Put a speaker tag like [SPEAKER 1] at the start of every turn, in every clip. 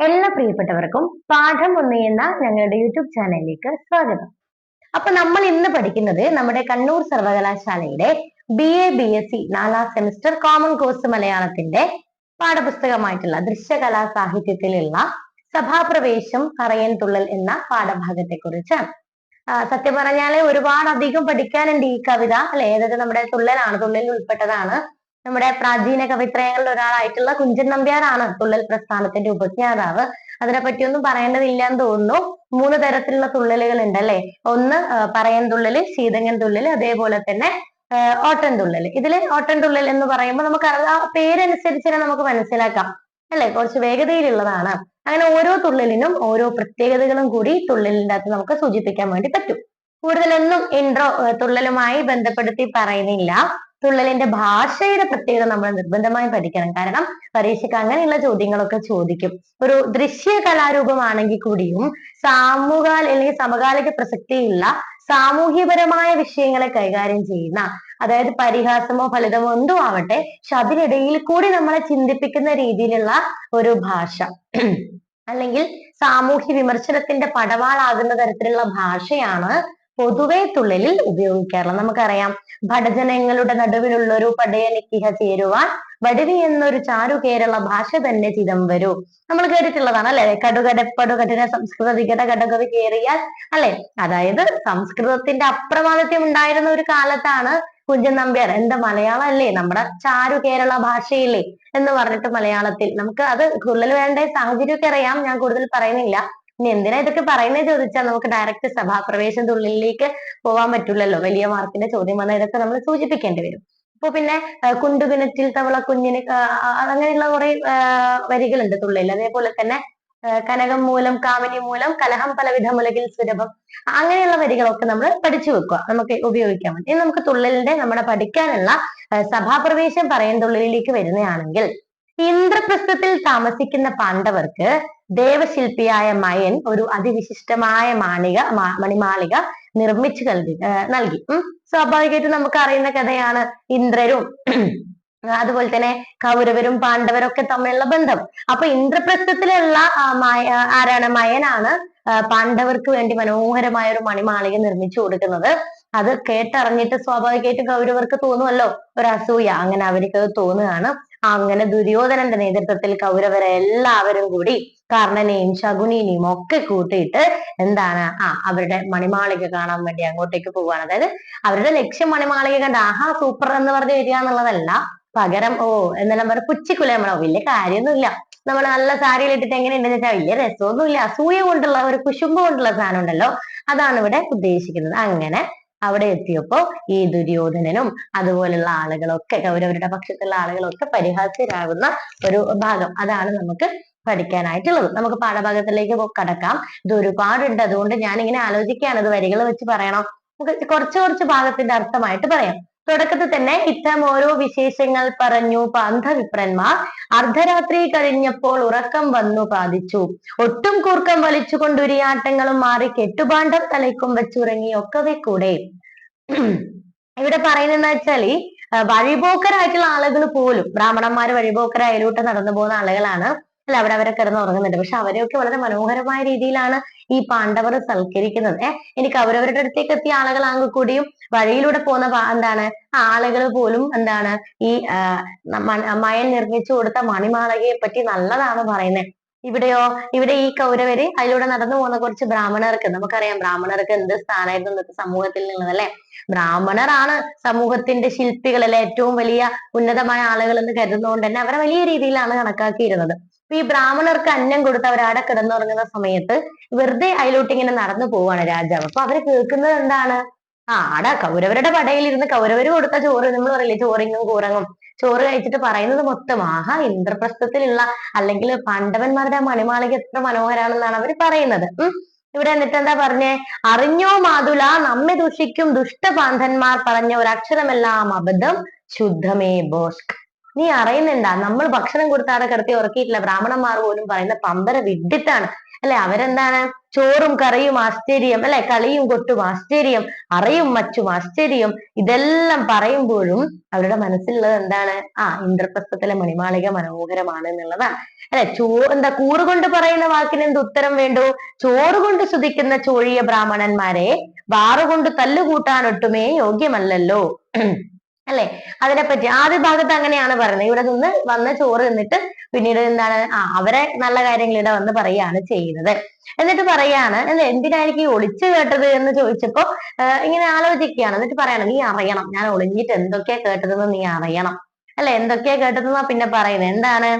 [SPEAKER 1] എല്ലാ പ്രിയപ്പെട്ടവർക്കും പാഠം ഒന്ന് എന്ന ഞങ്ങളുടെ യൂട്യൂബ് ചാനലിലേക്ക് സ്വാഗതം. അപ്പൊ നമ്മൾ ഇന്ന് പഠിക്കുന്നത് നമ്മുടെ കണ്ണൂർ സർവകലാശാലയുടെ B A B S C നാലാം സെമിസ്റ്റർ കോമൺ കോഴ്സ് മലയാളത്തിന്റെ പാഠപുസ്തകമായിട്ടുള്ള ദൃശ്യകലാ സാഹിത്യത്തിലുള്ള സഭാപ്രവേശം പറയൻ തുള്ളൽ എന്ന പാഠഭാഗത്തെ കുറിച്ചാണ് സത്യം പറഞ്ഞാൽ ഒരുപാട് അധികം പഠിക്കാനുണ്ട് ഈ കവിത അല്ലെ? ഏതൊക്കെ നമ്മുടെ തുള്ളലാണ് തുള്ളലിൽ ഉൾപ്പെട്ടതാണ്. നമ്മുടെ പ്രാചീന കവിത്രയങ്ങളിൽ ഒരാളായിട്ടുള്ള കുഞ്ചൻ നമ്പ്യാരാണ് തുള്ളൽ പ്രസ്ഥാനത്തിന്റെ ഉപജ്ഞാതാവ്. അതിനെപ്പറ്റിയൊന്നും പറയേണ്ടതില്ല എന്ന് തോന്നുന്നു. മൂന്ന് തരത്തിലുള്ള തുള്ളലുകൾ ഉണ്ട് അല്ലെ ഒന്ന് പറയൻ തുള്ളൽ ശീതങ്ങൻ തുള്ളൽ അതേപോലെ തന്നെ ഓട്ടൻ തുള്ളൽ. ഇതിൽ ഓട്ടൻ തുള്ളൽ എന്ന് പറയുമ്പോൾ നമുക്ക് ആ പേരനുസരിച്ച് തന്നെ നമുക്ക് മനസ്സിലാക്കാം. അല്ലെ? കുറച്ച് വേഗതയിലുള്ളതാണ്. അങ്ങനെ ഓരോ തുള്ളലിനും ഓരോ പ്രത്യേകതകളും കൂടി തുള്ളലിന്റെ അകത്ത് നമുക്ക് സൂചിപ്പിക്കാൻ വേണ്ടി പറ്റും. കൂടുതലൊന്നും ഇൻട്രോ തുള്ളലുമായി ബന്ധപ്പെടുത്തി പറയുന്നില്ല. തുള്ളലിന്റെ ഭാഷയുടെ പ്രത്യേകത നമ്മൾ നിർബന്ധമായും പഠിക്കണം. കാരണം പരീക്ഷയ്ക്ക് അങ്ങനെയുള്ള ചോദ്യങ്ങളൊക്കെ ചോദിക്കും. ഒരു ദൃശ്യ കലാരൂപമാണെങ്കിൽ കൂടിയും സാമൂഹാൽ അല്ലെങ്കിൽ സമകാലിക പ്രസക്തിയുള്ള സാമൂഹ്യപരമായ വിഷയങ്ങളെ കൈകാര്യം ചെയ്യുന്ന അതായത് പരിഹാസമോ ഫലിതമോ എന്തോ ആവട്ടെ പക്ഷെ അതിനിടയിൽ കൂടി നമ്മളെ ചിന്തിപ്പിക്കുന്ന രീതിയിലുള്ള ഒരു ഭാഷ. അല്ലെങ്കിൽ സാമൂഹ്യ വിമർശനത്തിന്റെ പടവാളാകുന്ന തരത്തിലുള്ള ഭാഷയാണ് പൊതുവെ തുള്ളലിൽ ഉപയോഗിക്കാറുള്ളത് നമുക്കറിയാം ഭടജനങ്ങളുടെ നടുവിലുള്ള ഒരു പടയനിക്കിഹ ചേരുവാൻ വടിവി എന്നൊരു ചാരു കേരള ഭാഷ തന്നെ ചിതം വരൂ നമ്മൾ കേട്ടിട്ടുള്ളതാണ് അല്ലെ? കടുകടപ്പടുകടിന സംസ്കൃത വികട ഘടകവി കേറിയാൽ അല്ലെ? അതായത് സംസ്കൃതത്തിന്റെ അപ്രമാദിത്യം ഉണ്ടായിരുന്ന ഒരു കാലത്താണ് കുഞ്ചൻ നമ്പ്യാർ. എന്താ മലയാളം അല്ലേ? നമ്മുടെ ചാരു കേരള ഭാഷയില്ലേ എന്ന് പറഞ്ഞിട്ട് മലയാളത്തിൽ നമുക്ക് അത് കൂടുതൽ വേണ്ട സാഹചര്യമൊക്കെ അറിയാം. ഞാൻ കൂടുതൽ പറയുന്നില്ല. ഇനി എന്തിനാ ഇതൊക്കെ പറയുന്നത് ചോദിച്ചാൽ നമുക്ക് ഡയറക്റ്റ് സഭാപ്രവേശനത്തിനുള്ളിലേക്ക് പോകാൻ പറ്റില്ലല്ലോ വലിയ മാർക്കിന്റെ ചോദ്യം വന്നാൽ ഇതൊക്കെ നമ്മൾ സൂചിപ്പിക്കേണ്ടി വരും. അപ്പൊ പിന്നെ കുണ്ടുകിണറ്റിൽ തവള കുഞ്ഞിന് അങ്ങനെയുള്ള കുറെ വരികളുണ്ട് തുള്ളിൽ അതേപോലെ തന്നെ കനകം മൂലം കാമിനി മൂലം കലഹം പലവിധ മുലകിൽ സുരഭം അങ്ങനെയുള്ള വരികളൊക്കെ നമ്മൾ പഠിച്ചു വെക്കുക. നമുക്ക് ഉപയോഗിക്കാൻ വേണ്ടി. ഇനി നമുക്ക് തുള്ളലിന്റെ നമ്മുടെ പഠിക്കാനുള്ള സഭാപ്രവേശം പറയുന്ന തുള്ളലിലേക്ക് വരുന്നതാണെങ്കിൽ ഇന്ദ്രപ്രസ്ഥത്തിൽ താമസിക്കുന്ന പാണ്ഡവർക്ക് ദേവശില്പിയായ മയൻ ഒരു അതിവിശിഷ്ടമായ മാളിക മണിമാളിക നിർമ്മിച്ചു നൽകി. നൽകി സ്വാഭാവികമായിട്ടും നമുക്ക് അറിയുന്ന കഥയാണ് ഇന്ദ്രരും അതുപോലെ തന്നെ കൗരവരും പാണ്ഡവരും ഒക്കെ തമ്മിലുള്ള ബന്ധം. അപ്പൊ ഇന്ദ്രപ്രസ്ഥത്തിലുള്ള ആരാണ്? മയനാണ് പാണ്ഡവർക്ക് വേണ്ടി മനോഹരമായ ഒരു മണിമാളിക നിർമ്മിച്ചു കൊടുക്കുന്നത്. അത് കേട്ടറിഞ്ഞിട്ട് സ്വാഭാവികമായിട്ടും കൗരവർക്ക് തോന്നുമല്ലോ ഒരു അസൂയ. അങ്ങനെ അവർക്ക് അത് തോന്നുകയാണ്. അങ്ങനെ ദുര്യോധനന്റെ നേതൃത്വത്തിൽ കൗരവരെ എല്ലാവരും കൂടി കർണനെയും ശകുനിനെയും ഒക്കെ കൂട്ടിയിട്ട് എന്താണ്? ആ അവരുടെ മണിമാളിക കാണാൻ വേണ്ടി അങ്ങോട്ടേക്ക് പോവാണ്. അതായത് അവരുടെ ലക്ഷ്യം മണിമാളിക കണ്ട് ആഹാ സൂപ്പർ എന്ന് പറഞ്ഞ് വരിക എന്നുള്ളതല്ല. പകരം ഓ എന്നെല്ലാം പറഞ്ഞ പുച്ചിക്കുല നമ്മളോ. വലിയ കാര്യമൊന്നുമില്ല. നമ്മൾ നല്ല സാരിയിൽ ഇട്ടിട്ട് എങ്ങനെയുണ്ടെന്ന് വെച്ചാൽ വലിയ രസമൊന്നുമില്ല. അസൂയ കൊണ്ടുള്ള ഒരു കുശുമ്പ് കൊണ്ടുള്ള സാധനം ഉണ്ടല്ലോ. അതാണ് ഇവിടെ ഉദ്ദേശിക്കുന്നത്. അങ്ങനെ അവിടെ എത്തിയപ്പോ ഈ ദുര്യോധനനും അതുപോലുള്ള ആളുകളൊക്കെ കൗരവരുടെ പക്ഷത്തുള്ള ആളുകളൊക്കെ പരിഹാസ്യരാകുന്ന ഒരു ഭാഗം. അതാണ് നമുക്ക് പഠിക്കാനായിട്ടുള്ളത്. നമുക്ക് പാഠഭാഗത്തിലേക്ക് കടക്കാം. ഇത് ഒരുപാടുണ്ട്. അതുകൊണ്ട് ഞാൻ ഇങ്ങനെ ആലോചിക്കുകയാണ്. ഇത് വരികൾ വെച്ച് പറയണം? നമുക്ക് കുറച്ച് കുറച്ച് ഭാഗത്തിന്റെ അർത്ഥമായിട്ട് പറയാം. തുടക്കത്തിൽ തന്നെ ഇത്തരം ഓരോ വിശേഷങ്ങൾ പറഞ്ഞു. പാന്ധവിപ്രന്മാർ അർദ്ധരാത്രി കഴിഞ്ഞപ്പോൾ ഉറക്കം വന്നു ബാധിച്ചു ഒട്ടും കൂർക്കം വലിച്ചുകൊണ്ട് ഉരിയാട്ടങ്ങളും മാറി കെട്ടുപാണ്ടം തലയ്ക്കും വെച്ചുറങ്ങി ഒക്കവെ കൂടെ. ഇവിടെ പറയുന്നത് വെച്ചാൽ വഴിപോക്കരായിട്ടുള്ള ആളുകൾ പോലും ബ്രാഹ്മണന്മാർ വഴിപോക്കരായിട്ട് നടന്നു പോകുന്ന ആളുകളാണ് അല്ല അവിടെ അവരെ കിടന്ന് ഉറങ്ങുന്നുണ്ട്. പക്ഷെ അവരെയൊക്കെ വളരെ മനോഹരമായ രീതിയിലാണ് ഈ പാണ്ഡവർ സൽക്കരിക്കുന്നത്. ഏഹ് എനിക്ക് അവരവരുടെ അടുത്തേക്ക് എത്തിയ ആളുകളാണെങ്കിൽ കൂടിയും വഴിയിലൂടെ പോകുന്ന എന്താണ് ആളുകൾ പോലും എന്താണ് ഈ മയൻ നിർമ്മിച്ചു കൊടുത്ത മണിമാളകയെ പറ്റി നല്ലതാണ് പറയുന്നത് ഇവിടെയോ ഇവിടെ ഈ കൗരവര് അതിലൂടെ നടന്നു പോകുന്ന കുറച്ച് ബ്രാഹ്മണർക്ക് നമുക്കറിയാം ബ്രാഹ്മണർക്ക് എന്ത് സ്ഥാനമായിരുന്നു ഇന്നത്തെ സമൂഹത്തിൽ അല്ലെ? ബ്രാഹ്മണരാണ് സമൂഹത്തിന്റെ ശില്പികൾ അല്ലെ ഏറ്റവും വലിയ ഉന്നതമായ ആളുകൾ എന്ന് കരുതുന്നതുകൊണ്ട് തന്നെ അവരെ വലിയ രീതിയിലാണ് കണക്കാക്കിയിരുന്നത്. ഈ ബ്രാഹ്മണർക്ക് അന്നം കൊടുത്ത് അവർ അവിടെ കിടന്നുറങ്ങുന്ന സമയത്ത് വെറുതെ അതിലോട്ട് ഇങ്ങനെ നടന്നു പോവാണ് രാജാവ്. അപ്പൊ അവർ കേൾക്കുന്നത് എന്താണ്? ആ ആടാ കൗരവരുടെ പടയിൽ ഇരുന്ന് കൗരവര് കൊടുത്ത ചോറ് നമ്മൾ പറയില്ലേ? ചോറിങ്ങും കൂറങ്ങും. ചോറ് കഴിച്ചിട്ട് പറയുന്നത് മൊത്തം ആഹാ ഇന്ദ്രപ്രസ്ഥത്തിലുള്ള അല്ലെങ്കിൽ പാണ്ഡവന്മാരുടെ മണിമാളിക എത്ര മനോഹരാണെന്നാണ് അവർ പറയുന്നത്. ഉം. ഇവിടെ എന്നിട്ട് എന്താ പറഞ്ഞേ? അറിഞ്ഞോ മാതുല നമ്മെ ദുഷിക്കും ദുഷ്ടപാന്തന്മാർ പറഞ്ഞ ഒരക്ഷരമെല്ലാം അബദ്ധം. ശുദ്ധമേ ബോസ്ക് നീ അറിയുന്നുണ്ടാ നമ്മൾ ഭക്ഷണം കൊടുത്താടെ കിടത്തി ഉറക്കിയിട്ടില്ല. ബ്രാഹ്മണന്മാർ പോലും പറയുന്ന പമ്പര വിഡിട്ടാണ് അല്ലെ? അവരെന്താണ്? ചോറും കറിയും ആശ്ചര്യം. അല്ലെ? കളിയും കൊട്ടും ആശ്ചര്യം. അറിയും മച്ചും ആശ്ചര്യം. ഇതെല്ലാം പറയുമ്പോഴും അവരുടെ മനസ്സിലുള്ളത് എന്താണ്? ആ ഇന്ദ്രപ്രസ്ഥത്തിലെ മണിമാളിക മനോഹരമാണ് എന്നുള്ളതാണ്. അല്ലെ? ചോ എന്താ കൂറുകൊണ്ട് പറയുന്ന വാക്കിന് എന്ത് ഉത്തരം വേണ്ടു? ചോറ് കൊണ്ട് സ്തുതിക്കുന്ന ചോഴിയ ബ്രാഹ്മണന്മാരെ വാറുകൊണ്ട് തല്ലുകൂട്ടാൻ ഒട്ടുമേ യോഗ്യമല്ലല്ലോ. അല്ലെ? അതിനെപ്പറ്റി ആദ്യ ഭാഗത്ത് അങ്ങനെയാണ് പറയുന്നത്. ഇവിടെ നിന്ന് വന്ന് ചോറ് തിന്നിട്ട് പിന്നീട് എന്താണ്? ആ അവരെ നല്ല കാര്യങ്ങൾ ഇവിടെ വന്ന് പറയാണ് ചെയ്യുന്നത്. എന്നിട്ട് പറയാണ് അല്ലെ എന്തിനായിരിക്കും ഈ ഒളിച്ചു കേട്ടത്? എന്ന് ചോദിച്ചപ്പോ ഇങ്ങനെ ആലോചിക്കുകയാണ്. എന്നിട്ട് പറയാണ് നീ അറിയണം. ഞാൻ ഒളിഞ്ഞിട്ട് എന്തൊക്കെയാ കേട്ടതെന്ന് നീ അറിയണം. അല്ലെ? എന്തൊക്കെയാ കേട്ടതെന്നാ പിന്നെ പറയുന്നത്. എന്താണ്?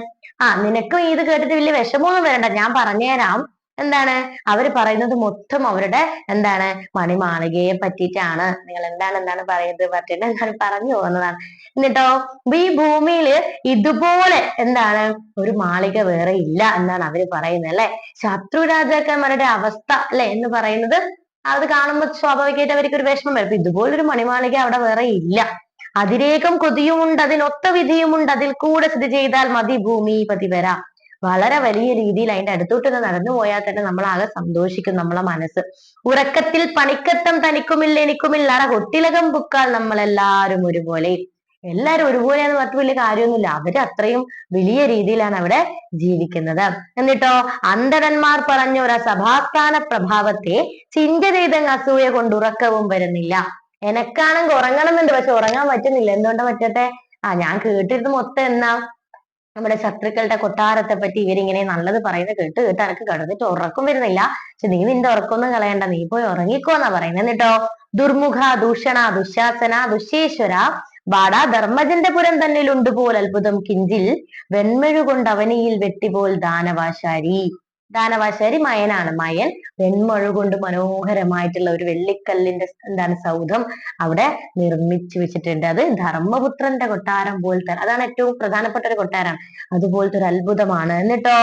[SPEAKER 1] ആ നിനക്കും ഇത് കേട്ടിട്ട് വലിയ വിഷമമൊന്നും വരണ്ട. ഞാൻ പറഞ്ഞുതരാം. എന്താണ്? അവർ പറയുന്നത് മൊത്തം അവരുടെ എന്താണ്? മണിമാളികയെ പറ്റിയിട്ടാണ്. നിങ്ങൾ എന്താണ് എന്താണ് പറയുന്നത്? പറ്റിയിട്ട് ഞാൻ പറഞ്ഞു പോകുന്നതാണ്. എന്നിട്ടോ? ഈ ഭൂമിയിൽ ഇതുപോലെ എന്താണ്? ഒരു മാളിക വേറെ ഇല്ല എന്നാണ് അവർ പറയുന്നത് അല്ലെ? ശത്രു രാജാക്കന്മാരുടെ അവസ്ഥ അല്ലെ? എന്ന് പറയുന്നത് അത് കാണുമ്പോൾ സ്വാഭാവികമായിട്ട് അവർക്ക് ഒരു വിഷമം വരും. ഇതുപോലൊരു മണിമാളിക അവിടെ വേറെ ഇല്ല. അതിരേകം കൊതിയുമുണ്ട് അതിനൊത്ത വിധിയുമുണ്ട്. അതിൽ കൂടെ സ്ഥിതി ചെയ്താൽ മതി ഭൂമി പതിവര. വളരെ വലിയ രീതിയിൽ അതിന്റെ അടുത്തോട്ട് നടന്നു പോയാൽ തന്നെ നമ്മൾ ആകെ സന്തോഷിക്കും നമ്മളെ മനസ്സ്. ഉറക്കത്തിൽ പണിക്കത്തം തനിക്കുമില്ല എനിക്കുമില്ല കൊട്ടിലകം പുക്കാൽ നമ്മളെല്ലാരും ഒരുപോലെ. എല്ലാരും ഒരുപോലെ എന്ന് പറഞ്ഞിട്ട് വലിയ കാര്യമൊന്നുമില്ല. അവർ അത്രയും വലിയ രീതിയിലാണ് അവിടെ ജീവിക്കുന്നത്. എന്നിട്ടോ അന്ധടന്മാർ പറഞ്ഞ ഒരു സഭാസ്ഥാന പ്രഭാവത്തെ ചിന്ത ചെയ്തങ്ങ് അസൂയ കൊണ്ട് ഉറക്കവും വരുന്നില്ല. എനക്കാണെങ്കിൽ ഉറങ്ങണമെന്നുണ്ട് പക്ഷെ ഉറങ്ങാൻ പറ്റുന്നില്ല. എന്തുകൊണ്ടാ പറ്റട്ടെ ആ ഞാൻ കേട്ടിരുന്നത് മൊത്തം എന്നാ നമ്മുടെ ശത്രുക്കളുടെ കൊട്ടാരത്തെ പറ്റി ഇവരിങ്ങനെ നല്ലത് പറയുന്നത് കേട്ട് കേട്ട് അനക്ക് കിടന്നിട്ട് ഉറക്കം വരുന്നില്ല. പക്ഷെ നീ നിന്റെ ഉറക്കമൊന്നും കളയണ്ട. നീ പോയി ഉറങ്ങിക്കോ എന്നാ പറയുന്നത് എന്നിട്ടോ ദുർമുഖ ദൂഷണ ദുശാസന ദുശേശ്വര വാടാ ധർമ്മജന്റെ പുരം തന്നിലുണ്ട് പോൽ അത്ഭുതം. കിഞ്ചിൽ വെൺമെഴുകൊണ്ട് അവനിയിൽ വെട്ടിപോൽ ദാനവാശാരി. ദാനവാശാരി മയനാണ്. മയൻ വെൺമഴ കൊണ്ട് മനോഹരമായിട്ടുള്ള ഒരു വെള്ളിക്കല്ലിന്റെ എന്താണ് സൗധം അവിടെ നിർമ്മിച്ചു വെച്ചിട്ടുണ്ട്. അത് ധർമ്മപുത്രന്റെ കൊട്ടാരം പോലത്തെ അതാണ് ഏറ്റവും പ്രധാനപ്പെട്ട ഒരു കൊട്ടാരം. അതുപോലത്തെ ഒരു അത്ഭുതമാണ്. എന്നിട്ടോ?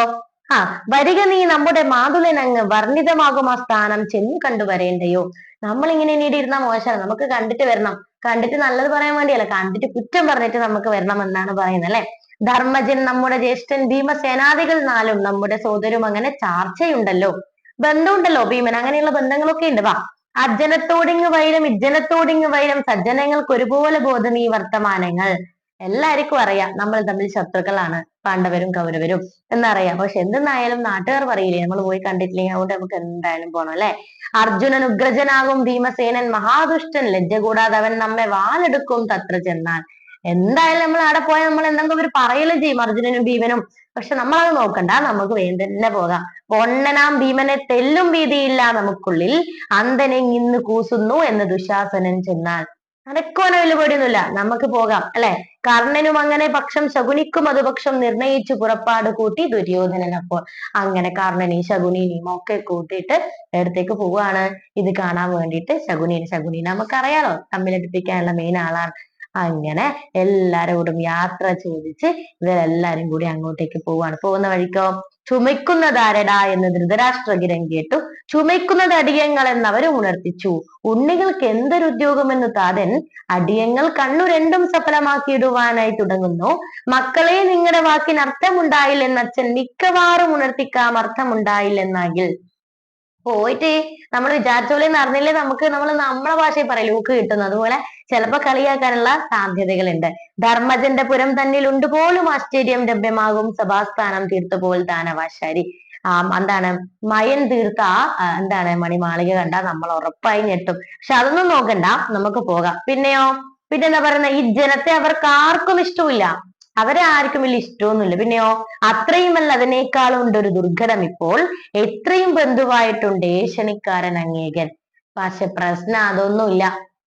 [SPEAKER 1] ആ വരിക നീ നമ്മുടെ മാതുലനങ്ങ് വർണിതമാകും ആ സ്ഥാനം ചെന്ന് കണ്ടു വരേണ്ടയോ? നമ്മൾ ഇങ്ങനെ ഇനിയിട്ട് ഇരുന്ന മോശമാണ്. നമുക്ക് കണ്ടിട്ട് വരണം. കണ്ടിട്ട് നല്ലത് പറയാൻ വേണ്ടിയല്ല. കണ്ടിട്ട് കുറ്റം പറഞ്ഞിട്ട് നമുക്ക് വരണം എന്നാണ് പറയുന്നത് അല്ലെ? ധർമ്മജൻ നമ്മുടെ ജ്യേഷ്ഠൻ ഭീമസേനാദികൾ നാലും നമ്മുടെ സോദരും അങ്ങനെ ചാർച്ചയുണ്ടല്ലോ. ബന്ധമുണ്ടല്ലോ ഭീമൻ. അങ്ങനെയുള്ള ബന്ധങ്ങളൊക്കെ ഉണ്ട്. വാ. അജ്ജനത്തോടിങ് വൈരം ഇജ്ജനത്തോടിങ് വൈരം സജ്ജനങ്ങൾക്ക് ഒരുപോലെ ബോധം ഈ വർത്തമാനങ്ങൾ. എല്ലാവർക്കും അറിയാം. നമ്മൾ തമ്മിൽ ശത്രുക്കളാണ്. പാണ്ഡവരും കൗരവരും. എന്നറിയാം. പക്ഷെ എന്തെന്നായാലും നാട്ടുകാർ പറയില്ലേ? നമ്മൾ പോയി കണ്ടിട്ടില്ലെങ്കിൽ അതുകൊണ്ട് നമുക്ക് എന്തായാലും പോണം അല്ലെ? അർജുനൻ ഉഗ്രജനാകും ഭീമസേനൻ മഹാദുഷ്ടൻ. ലജ്ജ കൂടാതെ അവൻ നമ്മെ വാലെടുക്കും തത്ര ചെന്നാൽ. എന്തായാലും നമ്മൾ അവിടെ പോയാൽ നമ്മൾ എന്തെങ്കിലും ഒരു പറയലും ചെയ്യും അർജുനനും ഭീമനും. പക്ഷെ അത് നോക്കണ്ട നമുക്ക് വേഗം തന്നെ പോകാം. പൊണ്ണനാം ഭീമനെ തെല്ലും വീതിയില്ല നമുക്കുള്ളിൽ. ഇന്ന് കൂസുന്നു എന്ന് ദുശാസനൻ ചെന്നാൽ. അനക്കോനെ വലിയ പേടിയൊന്നുമില്ല. നമുക്ക് പോകാം അല്ലെ? കർണനും അങ്ങനെ പക്ഷം ശകുനിക്കും അത് പക്ഷം നിർണയിച്ചു പുറപ്പാട് കൂട്ടി ദുര്യോധനൻ അപ്പോൾ അങ്ങനെ കർണനെയും ശകുനിനെയും ഒക്കെ കൂട്ടിയിട്ട് എടുത്തേക്ക് പോവാണ് ഇത് കാണാൻ വേണ്ടിയിട്ട് ശകുനിനെ ശകുനി നമുക്കറിയാലോ തമ്മിലടിപ്പിക്കാനുള്ള മെയിൻ ആളാണ്. അങ്ങനെ എല്ലാരോടും യാത്ര ചോദിച്ച് ഇവരെല്ലാരും കൂടി അങ്ങോട്ടേക്ക് പോവാണ്. പോകുന്ന വഴിക്കോ? ചുമക്കുന്നതാരടാ എന്ന് ധൃതരാഷ്ട്രഗിരം കേട്ടു. ചുമക്കുന്നത് അടിയങ്ങൾ എന്നവരും ഉണർത്തിച്ചു. ഉണ്ണികൾക്ക് എന്തൊരു ഉദ്യോഗമെന്ന് താതൻ അടിയങ്ങൾ കണ്ണു രണ്ടും സഫലമാക്കിയിടുവാനായി തുടങ്ങുന്നു. മക്കളെ നിങ്ങളുടെ വാക്കിന് അർത്ഥമുണ്ടായില്ലെന്ന് അച്ഛൻ മിക്കവാറും ഉണർത്തിക്കാം അർത്ഥമുണ്ടായില്ലെന്നാകിൽ. പോയിട്ട് നമ്മൾ വിചാരിച്ച പോലെ നമുക്ക് നമ്മൾ നമ്മളെ ഭാഷയിൽ പറയില്ല ലൂക്ക് കിട്ടുന്നു. അതുപോലെ ചിലപ്പോ കളിയാക്കാനുള്ള സാധ്യതകളുണ്ട്. ധർമ്മജന്റെ പുരം തന്നിൽ ഉണ്ട് പോലും ആശ്ചര്യം ലഭ്യമാകും. സഭാസ്ഥാനം തീർത്ത പോൽ ദാനവാശാരി ആ എന്താണ്? മയൻ തീർത്ത ആ, എന്താണ്? മണിമാളിക കണ്ട നമ്മൾ ഉറപ്പായി ഞെട്ടും. പക്ഷെ അതൊന്നും നോക്കണ്ട നമുക്ക് പോകാം. പിന്നെയോ? പിന്നെന്താ പറയുന്ന? ഈ ജനത്തെ അവർക്ക് ആർക്കും ഇഷ്ടമില്ല അവരെ ആർക്കും വലിയ ഇഷ്ടമൊന്നുമില്ല. പിന്നെയോ അത്രയുമല്ല അതിനേക്കാളും ഉണ്ട് ഒരു ദുർഘടം ഇപ്പോൾ. എത്രയും ബന്ധുവായിട്ടുണ്ട് ഏഷണിക്കാരൻ അങ്ങേകൻ പക്ഷെ പ്രശ്നം അതൊന്നുമില്ല.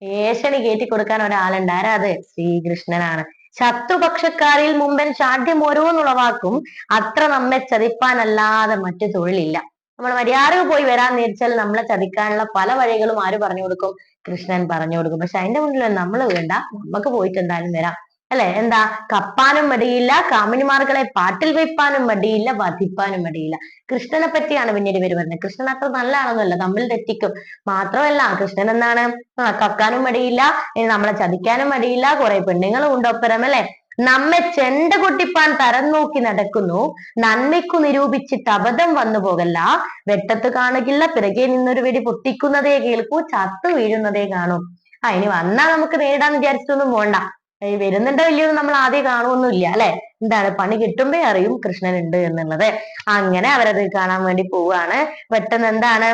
[SPEAKER 1] ഏഷണി കയറ്റി കൊടുക്കാൻ ഒരാളുണ്ട്. ആരാ അത്? ശ്രീകൃഷ്ണനാണ്. ശത്രുപക്ഷക്കാരിൽ മുമ്പൻ ഷാഠ്യം ഓരോന്നുളവാക്കും അത്ര നമ്മെ ചതിപ്പാനല്ലാതെ മറ്റു തൊഴിലില്ല. നമ്മൾ മര്യാദ പോയി വരാൻ നേരിച്ചാൽ നമ്മളെ ചതിക്കാനുള്ള പല വഴികളും ആര് പറഞ്ഞു കൊടുക്കും? കൃഷ്ണൻ പറഞ്ഞു കൊടുക്കും. പക്ഷെ അതിന്റെ മുന്നിൽ നമ്മൾ വേണ്ട. നമുക്ക് പോയിട്ട് എന്തായാലും വരാം. അല്ലെ? എന്താ? കപ്പാനും മടിയില്ല കാമിനിമാർകളെ പാട്ടിൽ വെപ്പാനും മടിയില്ല വധിപ്പാനും മടിയില്ല. കൃഷ്ണനെ പറ്റിയാണ് പിന്നീട് ഇവർ പറയുന്നത് കൃഷ്ണൻ അത്ര നല്ലതാണെന്നല്ല തമ്മിൽ തെറ്റിക്കും. മാത്രമല്ല കൃഷ്ണൻ എന്താണ്? ആ കക്കാനും മടിയില്ല ഇനി നമ്മളെ ചതിക്കാനും മടിയില്ല കുറെ പെണ്ണുങ്ങളും ഉണ്ട് ഒപ്പരം അല്ലെ? നമ്മെ ചെണ്ട കൊട്ടിപ്പാൻ തരം നോക്കി നടക്കുന്നു. നന്മയ്ക്കു നിരൂപിച്ചിട്ട് അബദ്ധം വന്നു പോകല്ല. വെട്ടത്ത് കാണുകില്ല പിറകെ നിന്നൊരു വെടി പൊട്ടിക്കുന്നതേ കേൾക്കൂ ചത്തു വീഴുന്നതേ കാണൂ. ആ ഇനി വന്നാ നമുക്ക് നേരിടാന്ന് വിചാരിച്ചിട്ടൊന്നും പോണ്ട. വരുന്നുണ്ടോ ഇല്ലയോ നമ്മൾ ആദ്യം കാണുമൊന്നുമില്ല അല്ലെ? എന്താണ്? പണി കിട്ടുമ്പോ അറിയും കൃഷ്ണൻ ഉണ്ട് എന്നുള്ളത്. അങ്ങനെ അവരത് കാണാൻ വേണ്ടി പോവാണ് പെട്ടെന്ന് എന്താണ്?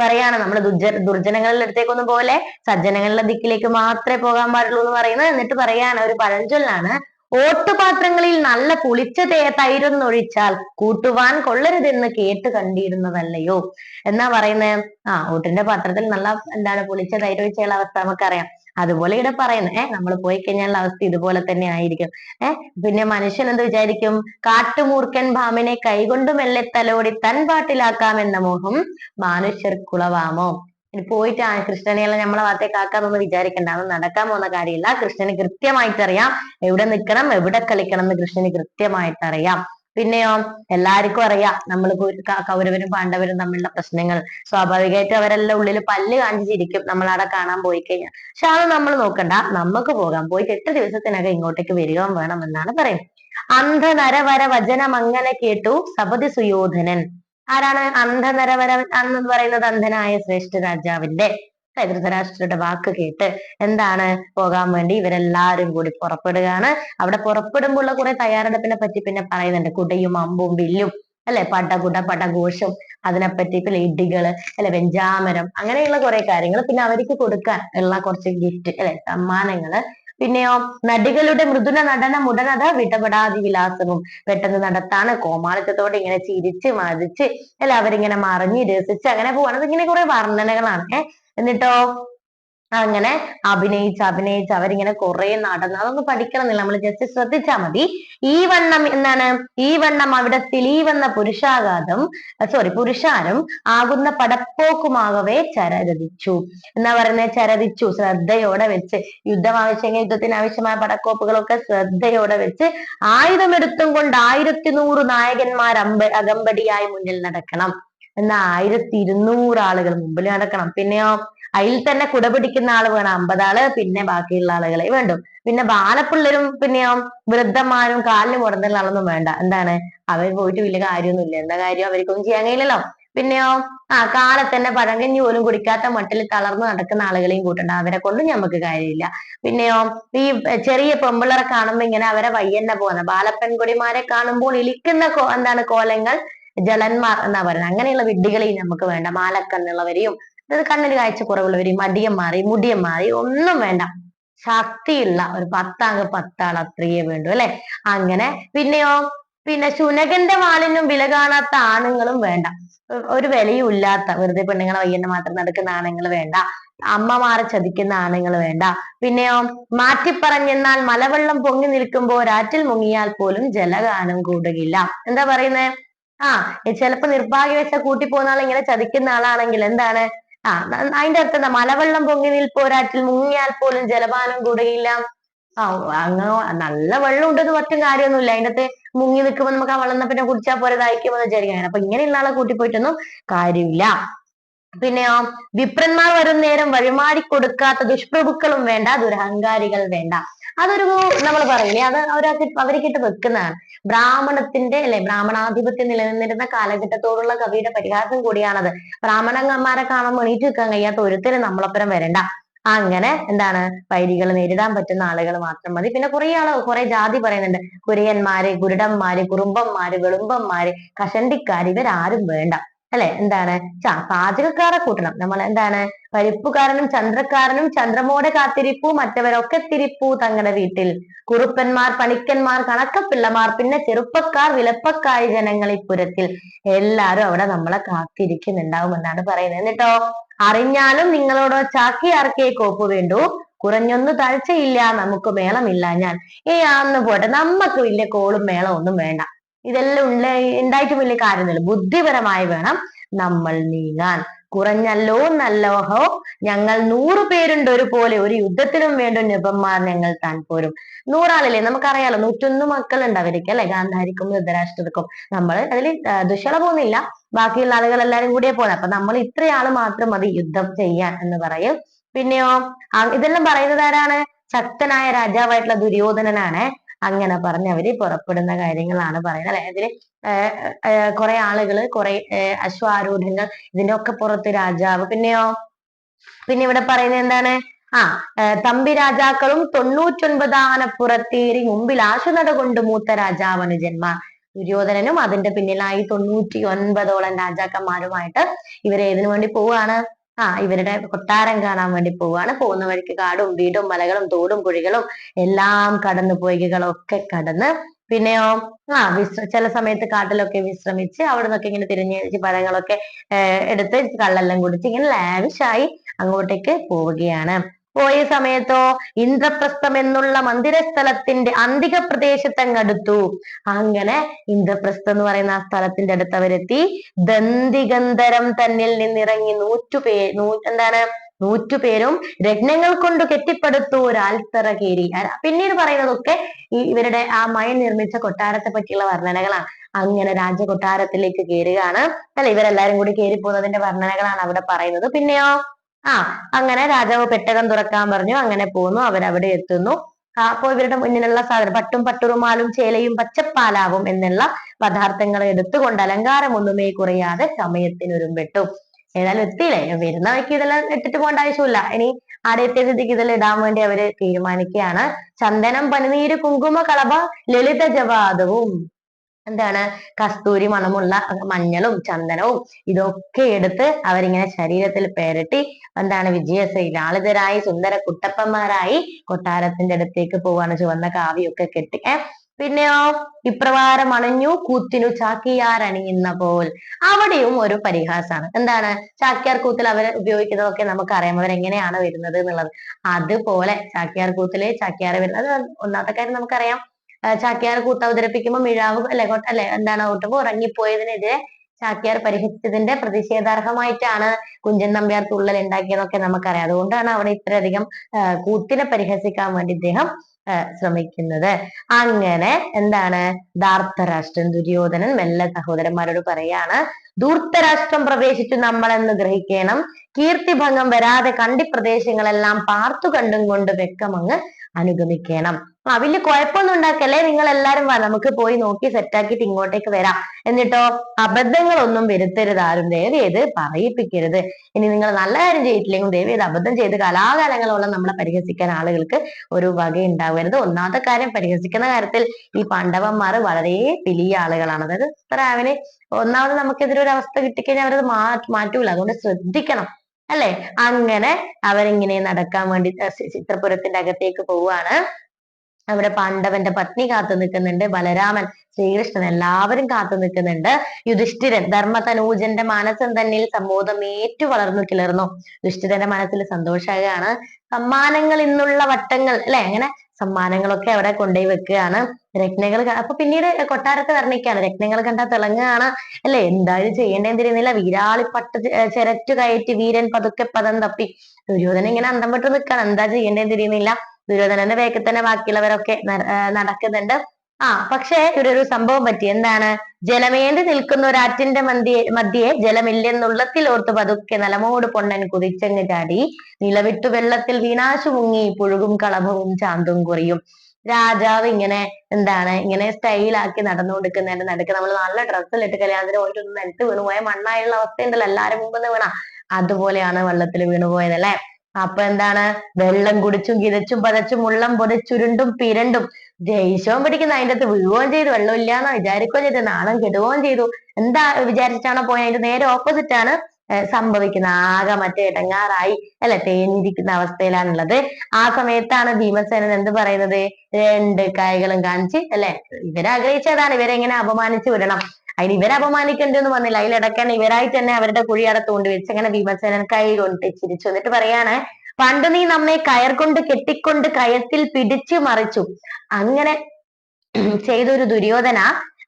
[SPEAKER 1] പറയാണ് നമ്മൾ ദുർജ ദുർജനങ്ങളുടെ അടുത്തേക്കൊന്നും പോലെ സജ്ജനങ്ങളുടെ ദിക്കിലേക്ക് മാത്രമേ പോകാൻ പാടുള്ളൂ എന്ന് പറയുന്നത് എന്നിട്ട് പറയാണ് ഒരു പഴഞ്ചൊല്ലാണ് ഓട്ടുപാത്രങ്ങളിൽ നല്ല പുളിച്ച തൈരൊന്നൊഴിച്ചാൽ കൂട്ടുവാൻ കൊള്ളരുതെന്ന് കേട്ട് കണ്ടിരുന്നതല്ലയോ? എന്നാ പറയുന്നത്. ആ ഓട്ടിന്റെ പാത്രത്തിൽ നല്ല എന്താണ്? പുളിച്ച തൈരൊഴിച്ചുള്ള അവസ്ഥ നമുക്കറിയാം. അതുപോലെ ഇവിടെ പറയുന്നത് ഏഹ് നമ്മൾ പോയി കഴിഞ്ഞാൽ അവസ്ഥ ഇതുപോലെ തന്നെ ആയിരിക്കും. ഏഹ് പിന്നെ മനുഷ്യൻ എന്ത് വിചാരിക്കും? കാട്ടുമൂർഖൻ ഭാമിനെ കൈകൊണ്ട് മെല്ലെ തലോടി തൻ പാട്ടിലാക്കാമെന്ന മോഹം മാനുഷ്യർക്കുളവാമോ? പോയിട്ട് ആ കൃഷ്ണനെയെല്ലാം നമ്മളെ ഭാഗത്തേക്ക് ആക്കാന്നൊന്നും വിചാരിക്കണ്ട. അത് നടക്കാൻ പോകുന്ന കാര്യമില്ല. കൃഷ്ണന് കൃത്യമായിട്ട് അറിയാം എവിടെ നിൽക്കണം? എവിടെ കളിക്കണം എന്ന് കൃഷ്ണന് കൃത്യമായിട്ട് അറിയാം പിന്നെയോ എല്ലാവർക്കും അറിയാം നമ്മൾ കൗരവരും പാണ്ഡവരും തമ്മിലുള്ള പ്രശ്നങ്ങൾ. സ്വാഭാവികമായിട്ടും അവരെല്ലാം ഉള്ളിൽ പല്ല് കാണിച്ചിരിക്കും നമ്മൾ അവിടെ കാണാൻ പോയി കഴിഞ്ഞാൽ പക്ഷെ അത് നമ്മൾ നോക്കണ്ട. നമുക്ക് പോകാം. പോയിട്ട് എട്ട് ദിവസത്തിനകം ഇങ്ങോട്ടേക്ക് വരിക വേണം എന്നാണ് പറയുന്നത്. അന്ധ നരവര വചനം അങ്ങനെ കേട്ടു സപതി സുയോധനൻ. ആരാണ്? അന്ധനരവര എന്ന് പറയുന്നത് അന്ധനായ ശ്രേഷ്ഠ രാജാവിന്റെ ധൃതരാഷ്ട്രയുടെ വാക്ക് കേട്ട് എന്താണ് പോകാൻ വേണ്ടി ഇവരെല്ലാരും കൂടി പുറപ്പെടുകയാണ്. അവിടെ പുറപ്പെടുമ്പോൾ ഉള്ള കുറെ തയ്യാറെടുപ്പിനെ പറ്റി പിന്നെ പറയുന്നുണ്ട്. കുടയും അമ്പും വില്ലും അല്ലെ? പടകുട പടഘോഷം അതിനെപ്പറ്റി പിന്നെ ഇടികൾ അല്ലെ? വെഞ്ചാമരം അങ്ങനെയുള്ള കുറെ കാര്യങ്ങൾ പിന്നെ അവർക്ക് കൊടുക്കാൻ ഉള്ള കുറച്ച് ഗിഫ്റ്റ് അല്ലെ? സമ്മാനങ്ങൾ പിന്നെയോ നടികളുടെ മൃദുല നടനം ഉടനത വിടപെടാതി വിലാസവും പെട്ടെന്ന് നടത്താണ്. കോമാളിത്തത്തോടെ ഇങ്ങനെ ചിരിച്ച് മതിച്ച് അല്ലെ? അവരിങ്ങനെ മറിഞ്ഞ് രസിച്ച് അങ്ങനെ പോവാണ്. അതിങ്ങനെ കുറെ വർണനകളാണ്. ഏഹ് എന്നിട്ടോ? അങ്ങനെ അഭിനയിച്ച് അഭിനയിച്ച് അവരിങ്ങനെ കുറെ നടന്ന് അതൊന്നും പഠിക്കണമെന്നില്ല. നമ്മൾ ജസ്റ്റ് ശ്രദ്ധിച്ചാൽ മതി. ഈ വണ്ണം എന്താണ്? ഈ വണ്ണം അവിടെ തിളീവെന്ന പുരുഷാഘാതം സോറി പുരുഷാരം ആകുന്ന പടപ്പോക്കുമാകവേ ചരതിച്ചു എന്നാ പറയുന്നത് ചരതിച്ചു ശ്രദ്ധയോടെ വെച്ച് യുദ്ധം ആവശ്യമെങ്കിൽ യുദ്ധത്തിന് ആവശ്യമായ പടക്കോപ്പുകളൊക്കെ ശ്രദ്ധയോടെ വെച്ച് ആയുധമെടുത്തും കൊണ്ട് ആയിരത്തി നൂറ് നായകന്മാർ അമ്പ അകമ്പടിയായി മുന്നിൽ നടക്കണം. എന്നാ ആയിരത്തി ഇരുന്നൂറ് ആളുകൾ മുമ്പിൽ നടക്കണം. പിന്നെയോ അതിൽ തന്നെ കുട പിടിക്കുന്ന ആൾ വേണം ആൾ പിന്നെ ബാക്കിയുള്ള ആളുകളെ വേണ്ടു. പിന്നെ ബാലപ്പിള്ളരും പിന്നെയോ വൃദ്ധന്മാരും കാലിന് മുടന്നുള്ള ആളൊന്നും വേണ്ട. എന്താണ്? അവർ പോയിട്ട് വലിയ കാര്യമൊന്നുമില്ല. എന്താ കാര്യം? അവർക്കൊന്നും ചെയ്യാൻ കഴിയില്ലല്ലോ. പിന്നെയോ ആ കാലത്തന്നെ പഴങ്കഞ്ഞി പോലും കുടിക്കാത്ത മട്ടിൽ തളർന്നു നടക്കുന്ന ആളുകളെയും കൂട്ടണ്ട. അവരെ കൊണ്ട് നമുക്ക് കാര്യമില്ല. പിന്നെയോ ഈ ചെറിയ പെമ്പിള്ളറെ കാണുമ്പോ ഇങ്ങനെ അവരെ വയ്യന്നെ പോകുന്ന. ബാലപ്പെൺകുടിമാരെ കാണുമ്പോൾ ഇളിക്കുന്ന കോ- എന്താണ് കോലങ്ങൾ? ജലന്മാർ എന്നാ പറയുന്നത് അങ്ങനെയുള്ള വിഡ്ഢികളെയും നമുക്ക് വേണ്ട. മാലക്കണ്ണുള്ളവരെയും അതായത് കണ്ണിന് കാഴ്ച കുറവുള്ളവരെയും മടിയന്മാരെയും മുടിയന്മാരെയും ഒന്നും വേണ്ട. ശക്തിയുള്ള ഒരു പത്താങ്ക് പത്താൾ അത്രയേ വേണ്ടു അല്ലെ? അങ്ങനെ പിന്നെയോ? പിന്നെ ശുനകന്റെ വാളിനും വില കാണാത്ത ആണുങ്ങളും വേണ്ട. ഒരു വിലയും ഇല്ലാത്ത വെറുതെ പെണ്ണുങ്ങളെ വയ്യന്നെ മാത്രം നടക്കുന്ന ആണുങ്ങൾ വേണ്ട. അമ്മമാരെ ചതിക്കുന്ന ആണുങ്ങൾ വേണ്ട. പിന്നെയോ? മാറ്റിപ്പറഞ്ഞെന്നാൽ മലവെള്ളം പൊങ്ങി നിൽക്കുമ്പോൾ ഒരാറ്റിൽ മുങ്ങിയാൽ പോലും ജലഗാനം കൂടുകയില്ല. എന്താ പറയുന്നത് ആ ചിലപ്പോ നിർഭാഗ്യവശ കൂട്ടി പോകുന്ന ആൾ ഇങ്ങനെ ചതിക്കുന്ന ആളാണെങ്കിൽ എന്താണ്? ആ അതിന്റെ അർത്ഥം എന്താ? മലവെള്ളം പൊങ്ങി നിൽപ്പോരാറ്റിൽ മുങ്ങിയാൽ പോലും ജലപാനം കൂടുകയില്ല. ആ അങ്ങനെ നല്ല വെള്ളം ഉണ്ടെന്ന് പറ്റും കാര്യമൊന്നുമില്ല. അതിന്റെ അകത്ത് മുങ്ങി നിൽക്കുമ്പോൾ നമുക്ക് ആ വെള്ളം പിന്നെ കുടിച്ചാൽ പോലെ ദാഹിക്കുമെന്ന് വിചാരിക്കാൻ അപ്പൊ ഇങ്ങനെയുള്ള ആളെ കൂട്ടി പോയിട്ടൊന്നും കാര്യമില്ല. പിന്നെയോ വിപ്രന്മാർ വരും നേരം വഴിമാടി കൊടുക്കാത്ത ദുഷ്പ്രഭുക്കളും വേണ്ട ദുരഹങ്കാരികൾ വേണ്ട. അതൊരു നമ്മൾ പറയില്ലേ? അത് അവരൊക്കെ അവരിക്കിട്ട് വെക്കുന്നതാണ് ബ്രാഹ്മണത്തിന്റെ അല്ലെ ബ്രാഹ്മണാധിപത്യം നിലനിന്നിരുന്ന കാലഘട്ടത്തോടുള്ള കവിയുടെ പരിഹാസം കൂടിയാണത്. ബ്രാഹ്മണന്മാരെ കാണുമ്പോൾ എണീറ്റ് നിൽക്കാൻ കഴിയാത്ത ഒരുത്തരും നമ്മളൊപ്പരം വരണ്ട. അങ്ങനെ എന്താണ് വൈരികൾ നേരിടാൻ പറ്റുന്ന ആളുകൾ മാത്രം മതി. പിന്നെ കുറെ ആൾ കുറെ ജാതി പറയുന്നുണ്ട്. കുരയന്മാര് കുരുടന്മാര് കുറുമ്പന്മാര് വെളുമ്പന്മാര് കഷണ്ടിക്കാര് ഇവരാരും വേണ്ട. അല്ലെ? എന്താണ്? പാചകക്കാരെ കൂട്ടണം. നമ്മൾ എന്താണ്? പരിപ്പുകാരനും ചന്ദ്രക്കാരനും ചന്ദ്രമോടെ കാത്തിരിപ്പു മറ്റവരൊക്കെ തിരിപ്പു തങ്ങളുടെ വീട്ടിൽ. കുറുപ്പന്മാർ പണിക്കന്മാർ കണക്കപ്പിള്ളമാർ പിന്നെ ചെറുപ്പക്കാർ വിലപ്പക്കായ ജനങ്ങൾ ഇപ്പുരത്തിൽ എല്ലാരും അവിടെ നമ്മളെ കാത്തിരിക്കുന്നുണ്ടാവും എന്നാണ് പറയുന്നത്. എന്നിട്ടോ? അറിഞ്ഞാലും നിങ്ങളോട് ചാക്കി ആർക്കേ കോപ്പ് വേണ്ടു? കുറഞ്ഞൊന്നു താഴ്ചയില്ല നമുക്ക് മേളമില്ല ഞാൻ. ഏ ആന്ന് പോട്ടെ. നമ്മക്ക് വലിയ കോളും മേളം ഒന്നും വേണ്ട. ഇതെല്ലാം ഉള്ള ഉണ്ടായിട്ടും വലിയ കാര്യമൊന്നുമില്ല. ബുദ്ധിപരമായി വേണം നമ്മൾ നീങ്ങാൻ. കുറഞ്ഞല്ലോ നല്ലോഹോ. ഞങ്ങൾ നൂറു പേരുണ്ട് ഒരുപോലെ. ഒരു യുദ്ധത്തിനും വേണ്ട നിപന്മാർ ഞങ്ങൾ താൻ പോരും. നൂറാളില്ലേ? നമുക്കറിയാലോ നൂറ്റൊന്ന് മക്കളുണ്ട് അവർക്ക് അല്ലെ? ഗാന്ധാരിക്കും ധൃതരാഷ്ട്രർക്കും. നമ്മൾ അതിൽ ദുഷളമൊന്നുമില്ല ബാക്കിയുള്ള ആളുകൾ എല്ലാരും കൂടിയേ പോകുന്നത് അപ്പൊ നമ്മൾ ഇത്രയാൾ മാത്രം മതി യുദ്ധം ചെയ്യാൻ എന്ന് പറയും. പിന്നെയോ ഇതെല്ലാം പറയുന്നത് ആരാണ്? ശക്തനായ രാജാവായിട്ടുള്ള ദുര്യോധനനാണ്. അങ്ങനെ പറഞ്ഞ് അവർ പുറപ്പെടുന്ന കാര്യങ്ങളാണ് പറയുന്നത്. അല്ലെ? അതിൽ കുറെ ആളുകൾ കുറെ അശ്വാരൂഢങ്ങൾ ഇതിന്റെ ഒക്കെ പുറത്ത് രാജാവ് പിന്നെയോ? പിന്നെ ഇവിടെ പറയുന്നത് എന്താണ്? ആ തമ്പി രാജാക്കളും തൊണ്ണൂറ്റൊൻപത് പുറത്തേറി മുമ്പിൽ ആശുനട കൊണ്ട് മൂത്ത രാജാവ് ജന്മ. ദുര്യോധനനും അതിന്റെ പിന്നിലായി തൊണ്ണൂറ്റി ഒൻപതോളം രാജാക്കന്മാരുമായിട്ട് ഇവർ ഏതിനു വേണ്ടി പോവാണ് ആ ഇവരുടെ കൊട്ടാരം കാണാൻ വേണ്ടി പോവാണ്. പോകുന്ന വഴിക്ക് കാടും വീടും മലകളും തോടും കുഴികളും എല്ലാം കടന്നു പോയികളൊക്കെ കടന്ന് പിന്നെയോ ആ വിശ്ര ചില സമയത്ത് കാട്ടിലൊക്കെ വിശ്രമിച്ച് അവിടെ നിന്നൊക്കെ ഇങ്ങനെ തിരിഞ്ഞ് പഴങ്ങളൊക്കെ എടുത്ത് കള്ളെല്ലാം കുടിച്ച് ഇങ്ങനെ ലാവിഷായി അങ്ങോട്ടേക്ക് പോവുകയാണ്. പോയ സമയത്തോ ഇന്ദ്രപ്രസ്ഥം എന്നുള്ള മന്ദിരസ്ഥലത്തിന്റെ അന്തിക പ്രദേശത്തങ്ങടുത്തു അങ്ങനെ ഇന്ദ്രപ്രസ്ഥം എന്ന് പറയുന്ന ആ സ്ഥലത്തിന്റെ അടുത്ത് അവരെത്തി ദന്തിഗന്ധരം തന്നിൽ നിന്നിറങ്ങി നൂറ്റുപേ നൂ എന്താണ്? നൂറ്റുപേരും രത്നങ്ങൾ കൊണ്ട് കെട്ടിപ്പടുത്തു ഒരാൽത്തറ കീരി പിന്നീട് പറയുന്നതൊക്കെ ഇവരുടെ ആ മയ നിർമ്മിച്ച കൊട്ടാരത്തെ പറ്റിയുള്ള വർണനകളാണ്. അങ്ങനെ രാജകൊട്ടാരത്തിലേക്ക് കയറുകയാണ് അല്ലേ ഇവരെല്ലാരും കൂടി കയറി പോകുന്നതിന്റെ വർണനകളാണ് അവിടെ പറയുന്നത്. പിന്നെയോ? ആ അങ്ങനെ രാജാവ് പെട്ടകം തുറക്കാൻ പറഞ്ഞു. അങ്ങനെ പോന്നു. അവരവിടെ എത്തുന്നു. അപ്പോ ഇവരുടെ മുന്നിലുള്ള സാധനം പട്ടും പട്ടുറുമാലും ചേലയും പച്ചപ്പാലാവും എന്നുള്ള പദാർത്ഥങ്ങൾ എടുത്തുകൊണ്ട് അലങ്കാരം ഒന്നുമേ കുറയാതെ സമയത്തിനൊരുമ്പെട്ടു ഏതായാലും എത്തിയില്ലേ? വരുന്ന വഴിക്ക് ഇതെല്ലാം ഇട്ടിട്ട് പോകേണ്ട ആവശ്യമില്ല. ഇനി ആടെ എത്തിയ സ്ഥിതിക്ക് ഇതെല്ലാം ഇടാൻ വേണ്ടി അവർ തീരുമാനിക്കുകയാണ്. ചന്ദനം പനിനീര് കുങ്കുമ കളഭ ലളിത ജവാദവും. എന്താണ്? കസ്തൂരി മണമുള്ള മഞ്ഞളും ചന്ദനവും ഇതൊക്കെ എടുത്ത് അവരിങ്ങനെ ശരീരത്തിൽ പേരട്ടി എന്താണ് വിജയസൈലാളിതരായി സുന്ദര കുട്ടപ്പന്മാരായി കൊട്ടാരത്തിന്റെ അടുത്തേക്ക് പോവാണ് ചുവന്ന കാവിയൊക്കെ കെട്ടി. പിന്നെയോ? ഇപ്രകാരം അണഞ്ഞു കൂത്തിനു ചാക്കിയാർ അണിയുന്ന പോൽ. അവിടെയും ഒരു പരിഹാസമാണ് എന്താണ്? ചാക്യാർ കൂത്തിൽ അവർ ഉപയോഗിക്കുന്നതൊക്കെ നമുക്കറിയാം. അവരെങ്ങനെയാണ് വരുന്നത് എന്നുള്ളത്. അതുപോലെ ചാക്യാർ കൂത്തിൽ ചാക്യാർ വരുന്നത്. ഒന്നാമത്തെ കാര്യം നമുക്കറിയാം. ചാക്യാർ കൂത്ത് അവതരിപ്പിക്കുമ്പോൾ മിഴാവ് അല്ലെ അല്ലെ എന്താണ് ഒട്ടുമ്പോ ഉറങ്ങിപ്പോയതിനെതിരെ ചാക്യാർ പരിഹരിച്ചതിന്റെ പ്രതിഷേധാർഹമായിട്ടാണ് കുഞ്ചൻ നമ്പ്യാർ തുള്ളൽ ഉണ്ടാക്കിയതൊക്കെ നമുക്കറിയാം. അതുകൊണ്ടാണ് അവിടെ ഇത്രയധികം കൂത്തിനെ പരിഹസിക്കാൻ വേണ്ടി ഇദ്ദേഹം ശ്രമിക്കുന്നത്. അങ്ങനെ എന്താണ് ധാർത്തരാഷ്ട്രൻ ദുര്യോധനൻ മെല്ലെ സഹോദരന്മാരോട് പറയാണ് ദൂർത്തരാഷ്ട്രം പ്രവേശിച്ചു നമ്മളെന്ന് ഗ്രഹിക്കണം. കീർത്തിഭംഗം വരാതെ കണ്ടി പ്രദേശങ്ങളെല്ലാം പാർത്തു കണ്ടും കൊണ്ട് വെക്കമങ്ങ് അനുഗമിക്കണം. ആ വലിയ കുഴപ്പമൊന്നും ഉണ്ടാക്കല്ലേ? നിങ്ങൾ എല്ലാരും വാ നമുക്ക് പോയി നോക്കി സെറ്റാക്കിയിട്ട് ഇങ്ങോട്ടേക്ക് വരാം. എന്നിട്ടോ അബദ്ധങ്ങളൊന്നും വരുത്തരുത് ആരും. ദയവേത് പറയിപ്പിക്കരുത്. ഇനി നിങ്ങൾ നല്ല കാര്യം ചെയ്തിട്ടില്ലെങ്കിൽ ചെയ്ത് അബദ്ധം ചെയ്ത് കലാകാലങ്ങളോളം നമ്മളെ പരിഹസിക്കാൻ ആളുകൾക്ക് ഒരു വക ഉണ്ടാവരുത്. ഒന്നാമത്തെ കാര്യം പരിഹസിക്കുന്ന കാര്യത്തിൽ ഈ പാണ്ഡവന്മാർ വളരെ വലിയ ആളുകളാണ്. അതായത് അവന് ഒന്നാമത് നമുക്കെതിരെ ഒരു അവസ്ഥ കിട്ടിക്കഴിഞ്ഞാൽ അവരത് മാ മാറ്റൂല. അതുകൊണ്ട് ശ്രദ്ധിക്കണം അല്ലെ? അങ്ങനെ അവരിങ്ങനെ നടക്കാൻ വേണ്ടി ചിത്രപുരത്തിന്റെ അകത്തേക്ക് പോവുകയാണ്. അവിടെ പാണ്ഡവന്റെ പത്നി കാത്തു നിൽക്കുന്നുണ്ട്. ബലരാമൻ ശ്രീകൃഷ്ണൻ എല്ലാവരും കാത്തു നിൽക്കുന്നുണ്ട്. യുധിഷ്ഠിരൻ ധർമ്മതനൂജന്റെ മനസ്സം തന്നിൽ സമ്മോദം ഏറ്റു വളർന്നു കിളർന്നു. യുധിഷ്ഠിരന്റെ മനസ്സിൽ സന്തോഷമാകുകയാണ് സമ്മാനങ്ങൾ ഇന്നുള്ള വട്ടങ്ങൾ അല്ലെ? അങ്ങനെ സമ്മാനങ്ങളൊക്കെ അവിടെ കൊണ്ടുപോയി വെക്കുകയാണ് രത്നങ്ങൾ അപ്പൊ പിന്നീട് കൊട്ടാരത്ത് വർണിക്കുകയാണ്. രത്നങ്ങൾ കണ്ടാൽ തിളങ്ങുകയാണ് അല്ലെ? എന്തായാലും ചെയ്യേണ്ടതെന്ന് തിരിയുന്നില്ല. വീരാളിപ്പട്ട് ചെരറ്റു കയറ്റി വീരൻ പതുക്കെ പദം തപ്പി. ദുര്യോധന ഇങ്ങനെ അന്തം വിട്ട് നിൽക്കുകയാണ്. എന്താ ചെയ്യേണ്ടതെന്ന് തിരിയുന്നില്ല. ദുര്യോധനന്റെ വേഗത്തിൽ തന്നെ ബാക്കിയുള്ളവരൊക്കെ നടക്കുന്നുണ്ട്. ആ പക്ഷേ ഇവിടെ ഒരു സംഭവം പറ്റി. എന്താണ്? ജലമേന്തി നിൽക്കുന്ന ഒരാറ്റിന്റെ മധ്യേ മധ്യയെ ജലമില്ലെന്നുള്ളത്തിൽ ഓർത്ത് പതുക്കെ നിലമോട് പൊണ്ണൻ കുതിച്ചങ്ങ് ചാടി. നിലവിട്ടു വെള്ളത്തിൽ വീണാശു മുങ്ങി. പുഴുകും കളഭവും ചാന്തും കുറിയും. രാജാവ് ഇങ്ങനെ എന്താണ്? ഇങ്ങനെ സ്റ്റൈലാക്കി നടന്നുകൊടുക്കുന്നതിന്റെ നടുക്ക് നമ്മൾ നല്ല ഡ്രസ്സിലിട്ട് കല്യാണത്തിന് പോയിട്ട് ഒന്ന് നിലത്ത് വീണുപോയ മണ്ണായുള്ള അവസ്ഥയുണ്ടല്ലോ. എല്ലാരും മുമ്പ് വീണ. അതുപോലെയാണ് വെള്ളത്തിൽ വീണുപോയത് അല്ലെ അപ്പൊ എന്താണ്? വെള്ളം കുടിച്ചും കിതച്ചും പതച്ചും ഉള്ളം പൊതച്ചുരുണ്ടും പിരണ്ടും ദേഷ്യവും പിടിക്കുന്ന. അതിന്റെ അകത്ത് വീഴുകയും ചെയ്തു. വെള്ളം ഇല്ലാന്ന് വിചാരിക്കുകയും ചെയ്തു. നാണം കെടുകയും ചെയ്തു. എന്താ വിചാരിച്ചിട്ടാണോ പോയത്? അതിന്റെ നേരെ ഓപ്പോസിറ്റ് ആണ് സംഭവിക്കുന്നത്. ആകെ മറ്റേ ഇടങ്ങാറായി അല്ലെ? തേഞ്ഞിരിക്കുന്ന അവസ്ഥയിലാണുള്ളത്. ആ സമയത്താണ് ഭീമസേനൻ എന്ത് പറയുന്നത്? രണ്ട് കൈകളും കാണിച്ച് അല്ലെ? ഇവരെ ഇവരെങ്ങനെ അപമാനിച്ചു വിടണം? അതിന് ഇവരെ അപമാനിക്കണ്ടെന്ന് പറഞ്ഞില്ല. അതിലിടക്കാൻ ഇവരായിട്ട് തന്നെ അവരുടെ കുഴി അടത്തുകൊണ്ട് വെച്ച് അങ്ങനെ ഭീമസേനൻ കൈ കൊണ്ട് ചിരിച്ചു. എന്നിട്ട് പറയാണ് പണ്ട് നീ നമ്മെ കയർ കൊണ്ട് കെട്ടിക്കൊണ്ട് കയത്തിൽ പിടിച്ചു മറിച്ചു. അങ്ങനെ ചെയ്തൊരു ദുര്യോധന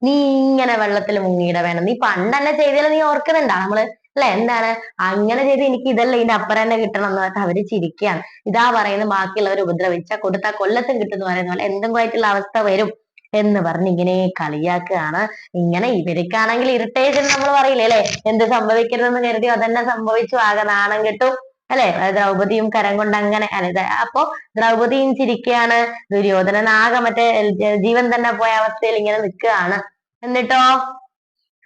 [SPEAKER 1] നീ ഇങ്ങനെ വെള്ളത്തിൽ മുങ്ങിയിട വേണം. നീ പണ്ടല്ല ചെയ്തതിൽ നീ ഓർക്കുന്നുണ്ടാ നമ്മൾ? അല്ലെ? എന്താണ്? അങ്ങനെ ചെയ്ത് എനിക്ക് ഇതല്ല ഇതിന്റെ അപ്പുറം തന്നെ കിട്ടണം എന്ന് പറഞ്ഞിട്ട് അവർ ചിരിക്കുകയാണ്. ഇതാ പറയുന്നത് ബാക്കിയുള്ളവർ ഉപദ്രവിച്ച കൊടുത്താൽ കൊല്ലത്തും കിട്ടുന്ന പറയുന്ന പോലെ എന്തെങ്കിലും ആയിട്ടുള്ള അവസ്ഥ വരും. എന്ന് പറഞ്ഞ് ഇങ്ങനെ കളിയാക്കുകയാണ്. ഇങ്ങനെ ഇവർക്കാണെങ്കിൽ ഇറിറ്റേഷൻ നമ്മൾ പറയില്ലേ അല്ലെ? എന്ത് സംഭവിക്കരുതെന്ന് കരുതി അതന്നെ സംഭവിച്ചു ആകെ നാണം കിട്ടും അല്ലെ? ദ്രൗപതിയും കരം കൊണ്ട് അങ്ങനെ അല്ലെ? അപ്പോ ദ്രൗപതിയും ചിരിക്കുകയാണ് ദുര്യോധനൻ ആകെ മറ്റേ ജീവൻ തന്നെ പോയ അവസ്ഥയിൽ ഇങ്ങനെ നിൽക്കുകയാണ്. എന്നിട്ടോ?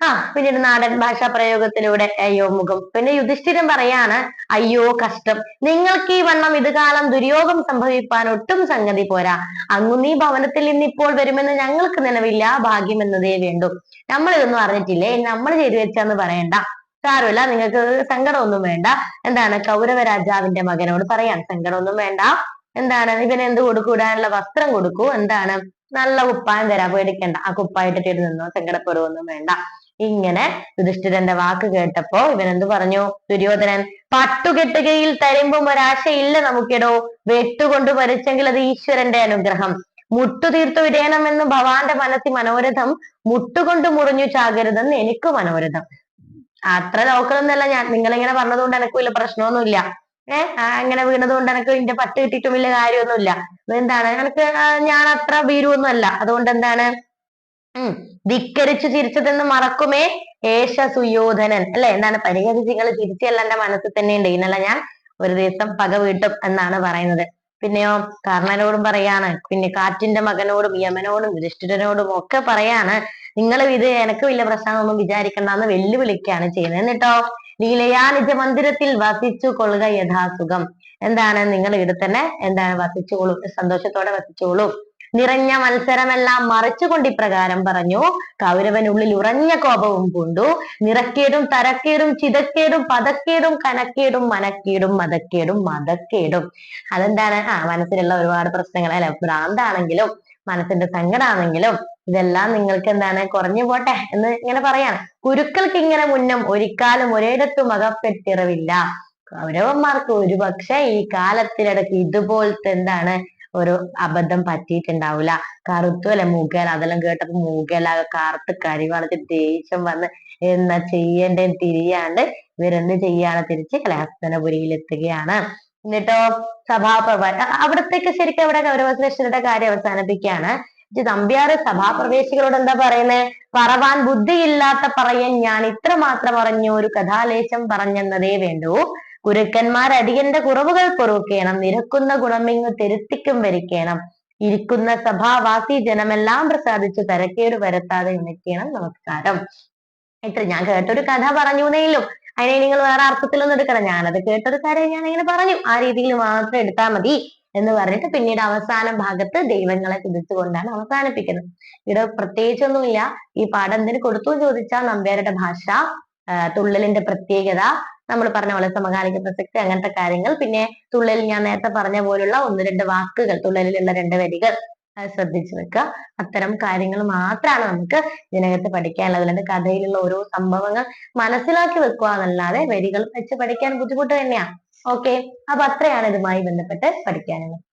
[SPEAKER 1] ആ പിന്നീട് നാടൻ ഭാഷാ പ്രയോഗത്തിലൂടെ അയ്യോ മുഖം. പിന്നെ യുധിഷ്ഠിരൻ പറയാണ് അയ്യോ കഷ്ടം. നിങ്ങൾക്ക് ഈ വണ്ണം ഇത് കാലം ദുര്യോഗം സംഭവിപ്പാൻ ഒട്ടും സംഗതി പോരാ. അങ്ങു നീ ഭവനത്തിൽ നിന്ന് ഇപ്പോൾ വരുമെന്ന് ഞങ്ങൾക്ക് നിലവില്ല. ഭാഗ്യം എന്നതേ വേണ്ടു. നമ്മൾ ഇതൊന്നും അറിഞ്ഞിട്ടില്ലേ? നമ്മൾ ചെയ്തു വെച്ചാന്ന് പറയണ്ട. സാരമില്ല നിങ്ങൾക്ക് സങ്കടമൊന്നും വേണ്ട. എന്താണ് കൗരവ രാജാവിന്റെ മകനോട് പറയാൻ സങ്കടമൊന്നും വേണ്ട. എന്താണ് ഇവന് എന്ത് കൊടുക്കൂടാനുള്ള വസ്ത്രം കൊടുക്കൂ. എന്താണ് നല്ല കുപ്പായം തരാ പേടിക്കണ്ട. ആ കുപ്പായിട്ടിട്ട് നിന്നോ സങ്കടപ്പെടുവൊന്നും വേണ്ട. ഇങ്ങനെ യുധിഷ്ഠിരന്റെ വാക്ക് കേട്ടപ്പോ ഇവൻ എന്ത് പറഞ്ഞു? ദുര്യോധനൻ പട്ടുകെട്ടുകയിൽ തരുമ്പം ഒരാശയില്ല നമുക്കിടോ. വെട്ടുകൊണ്ട് മരിച്ചെങ്കിൽ അത് ഈശ്വരന്റെ അനുഗ്രഹം. മുട്ടുതീർത്തു വിടയണമെന്ന് ഭവാന്റെ മനസ്സിൽ മനോരഥം. മുട്ടുകൊണ്ട് മുറിഞ്ഞു ചാകരുതെന്ന് എനിക്ക് മനോരഥം. അത്ര ലോക്കലൊന്നല്ല ഞാൻ. നിങ്ങളിങ്ങനെ പറഞ്ഞതുകൊണ്ട് എനിക്ക് വലിയ പ്രശ്നമൊന്നുമില്ല. ഏഹ് അങ്ങനെ വീണത് കൊണ്ട് എനിക്ക് ഇതിന്റെ പട്ട് കിട്ടിയിട്ടും വലിയ കാര്യമൊന്നുമില്ല. എന്താണ് എനിക്ക് ഞാൻ അത്ര ഭീരുവൊന്നും അല്ല അതുകൊണ്ട് എന്താണ് ധിക്കരിച്ചു ചിരിച്ചതെന്ന് മറക്കുമേ ഏഷ സുയോധനൻ. അല്ലെ? എന്താണ് പരിഹരി നിങ്ങൾ ചിരിച്ചല്ല എന്റെ മനസ്സിൽ തന്നെ ഉണ്ട് ഇന്നലെ ഞാൻ ഒരു ദിവസം പക വീട്ടും എന്നാണ് പറയുന്നത്. പിന്നെയോ കർണനോടും പറയാണ് പിന്നെ കാറ്റിന്റെ മകനോടും യമനോടും യുധിഷ്ഠിരനോടും ഒക്കെ പറയാണ് നിങ്ങൾ ഇത് എനിക്ക് വലിയ പ്രശ്നമൊന്നും വിചാരിക്കണ്ടെന്ന് വെല്ലുവിളിക്കുകയാണ് ചെയ്യുന്നത്. എന്നിട്ടോ ലീലയാ നിജ മന്ദിരത്തിൽ വസിച്ചു കൊള്ളുക യഥാസുഖം. എന്താണ്? നിങ്ങൾ ഇവിടെ തന്നെ എന്താണ് വസിച്ചോളൂ സന്തോഷത്തോടെ വസിച്ചോളൂ നിറഞ്ഞ മത്സരമെല്ലാം മറിച്ചുകൊണ്ട് ഇപ്രകാരം പറഞ്ഞു. കൗരവൻ ഉള്ളിൽ ഉറഞ്ഞ കോപവും പൂണ്ടു. നിറക്കേടും തരക്കേടും ചിതക്കേടും പതക്കേടും കനക്കേടും മനക്കേടും മതക്കേടും മതക്കേടും. അതെന്താണ്? ആ മനസ്സിലുള്ള ഒരുപാട് പ്രശ്നങ്ങൾ അല്ലെ? ഭ്രാന്താണെങ്കിലും മനസ്സിന്റെ സങ്കടാണെങ്കിലും ഇതെല്ലാം നിങ്ങൾക്ക് എന്താണ് കുറഞ്ഞു പോട്ടെ എന്ന് ഇങ്ങനെ പറയാണ്. കുരുക്കൾക്ക് ഇങ്ങനെ മുന്നും ഒരിക്കാലും ഒരിടത്തും അകപ്പെട്ടിറവില്ല കൗരവന്മാർക്ക് ഒരുപക്ഷെ ഈ കാലത്തിനിടയ്ക്ക് ഇതുപോലത്തെ എന്താണ് ഒരു അബദ്ധം പറ്റിയിട്ടുണ്ടാവില്ല കറുത്തു അല്ലെ മൂകേല അതെല്ലാം കേട്ടപ്പോ മൂക്കേല കറുത്ത് കരിവാളിച്ച് ദേഷ്യം വന്ന് എന്നാ ചെയ്യേണ്ടേ തിരിയാണ്ട് ഇവരെന്ത് ചെയ്യാണ് തിരിച്ച് കലാസ്തനപുരിയിൽ എത്തുകയാണ് എന്നിട്ടോ സഭാപ്രഭ അവിടത്തേക്ക് ശരിക്കും അവിടെ കൗരവശ്രേഷ്ഠരുടെ കാര്യം അവസാനിപ്പിക്കുകയാണ്. നമ്പ്യാറ് സഭാപ്രവേശികളോട് എന്താ പറയുന്നത് പറവാൻ ബുദ്ധിയില്ലാത്ത പറയൻ ഞാൻ ഇത്ര മാത്രം അറിഞ്ഞു ഒരു കഥാലേശം പറഞ്ഞെന്നതേ വേണ്ടൂ. ഗുരുക്കന്മാർ അടിയന്റെ കുറവുകൾ പൊറുക്കേണം. നിരക്കുന്ന ഗുണമിങ്ങ് തിരുത്തിക്കും വരിക്കണം. ഇരിക്കുന്ന സഭാവാസി ജനമെല്ലാം പ്രസാദിച്ചു തരക്കേട് വരുത്താതെ നിൽക്കണം നമസ്കാരം. ഇത്ര ഞാൻ കേട്ടൊരു കഥ പറഞ്ഞു എന്നേലും അതിനെ നിങ്ങൾ വേറെ അർത്ഥത്തിലൊന്നും എടുക്കണം ഞാനത് കേട്ടൊരു കാര്യം ഞാൻ ഇങ്ങനെ പറഞ്ഞു. ആ രീതിയിൽ മാത്രം എടുത്താൽ മതി എന്ന് പറഞ്ഞിട്ട് പിന്നീട് അവസാന ഭാഗത്ത് ദൈവങ്ങളെ തുതിച്ചുകൊണ്ടാണ് അവസാനിപ്പിക്കുന്നത്. ഇവിടെ പ്രത്യേകിച്ചൊന്നുമില്ല. ഈ പാഠം എന്തിനു കൊടുത്തു ചോദിച്ചാൽ നമ്പ്യാരുടെ ഭാഷ തുള്ളലിന്റെ പ്രത്യേകത നമ്മൾ പറഞ്ഞ പോലെ സമകാലിക പ്രസക്തി അങ്ങനത്തെ കാര്യങ്ങൾ. പിന്നെ തുള്ളലിൽ ഞാൻ നേരത്തെ പറഞ്ഞ പോലുള്ള ഒന്ന് രണ്ട് വാക്കുകൾ തുള്ളലിലുള്ള രണ്ട് വരികൾ ശ്രദ്ധിച്ചു വെക്കുക. അത്തരം കാര്യങ്ങൾ മാത്രമാണ് നമുക്ക് ഇതിനകത്ത് പഠിക്കാനുള്ളത്. അല്ലാണ്ട് കഥയിലുള്ള ഓരോ സംഭവങ്ങൾ മനസ്സിലാക്കി വെക്കുക എന്നല്ലാതെ വരികൾ വെച്ച് പഠിക്കാൻ ബുദ്ധിമുട്ട് തന്നെയാണ് ഓക്കെ അപ്പൊ അത്രയാണ് ഇതുമായി ബന്ധപ്പെട്ട് പഠിക്കാനുള്ളത്.